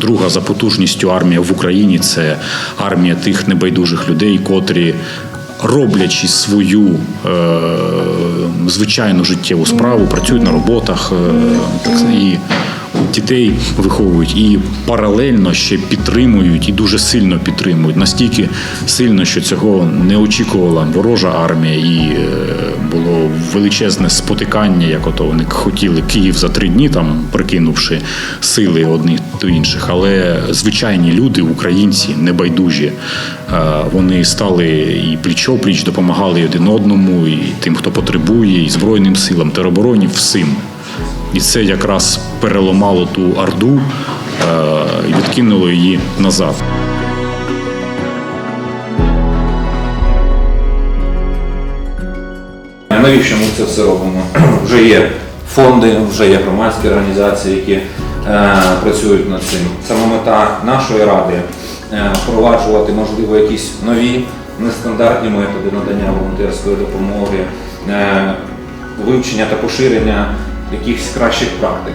Друга за потужністю армія в Україні це армія тих небайдужих людей, котрі роблячи свою е, звичайну життєву справу, працюють на роботах е, і дітей виховують і паралельно ще підтримують і дуже сильно підтримують. Настільки сильно, що цього не очікувала ворожа армія, і е, величезне спотикання, як ото вони хотіли Київ за три дні, там прикинувши сили одних до інших. Але звичайні люди, українці, небайдужі, е, вони стали і пліч-опліч допомагали один одному, і тим, хто потребує, і збройним силам, теробороні, всім. І це якраз переламало ту орду е, і відкинуло її назад. Навіщо ми це все робимо? Вже є фонди, вже є громадські організації, які е, працюють над цим. Саме мета нашої ради е, впроваджувати, можливо, якісь нові нестандартні методи надання волонтерської допомоги, е, вивчення та поширення якихось кращих практик.